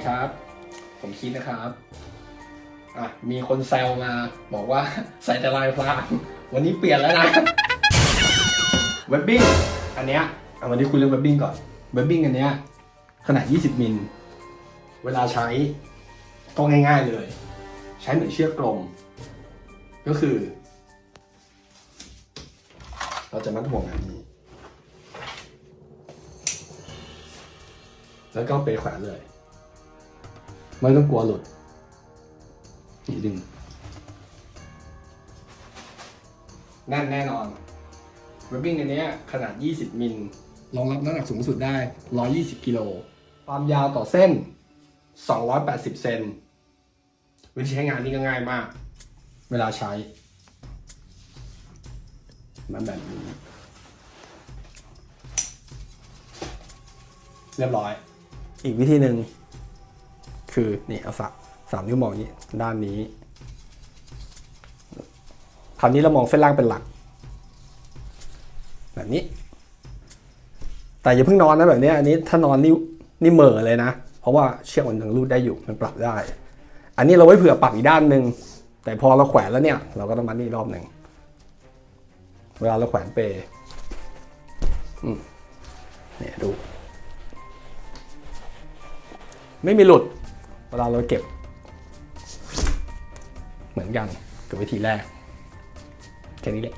ดีครับ ผมคิดนะครับอะมีคนแซวมาบอกว่าใส่แต่ลายพรางวันนี้เปลี่ยนแล้วนะเวบบิ้งอันเนี้ยเอาวันนี้คุยเรื่องเวบบิ้งก่อนเวบบิ้งอันเนี้ยขนาด 20 มิล เวลาใช้ก็ง่ายๆเลย ใช้เหมือนเชือกกลม ก็คือ เราจะมัดห่วงแบบนี้ แล้วก็ไปแขวนเลย ไม่ต้องกลัวหลุดนี่ดึง แน่นแน่นอนเวบบิ้งอันเนี้ยขนาด 20 มิลรองรับน้ำหนักสูงสุดได้ 120 กิโล ความยาวต่อเส้น 280 เซน วิธีใช้งานนี่ก็ง่ายมาก เวลาใช้ มันแบบนี้ เรียบร้อย อีกวิธีหนึ่ง คือนี่เอาสามสามนิ้วมองนี้ด้านนี้คราวนี้เรามองเส้นล่างเป็นหลัก แบบนี้ แต่อย่าเพิ่งนอนนะแบบนี้อันนี้ถ้านอนนี่นี่เหม่อเลยนะ เพราะว่าเชือกมันยังรูดได้อยู่มันปรับได้ อันนี้เราไว้เผื่อปรับอีกด้านหนึ่งแต่พอเราแขวนแล้วเนี่ย เราก็ต้องมัดนี่รอบหนึ่งเวลาเราแขวนเปย์เนี่ยดู ไม่มีหลุด เวลาเราเก็บ เหมือนกันกับวิธีแรกแค่นี้แหละ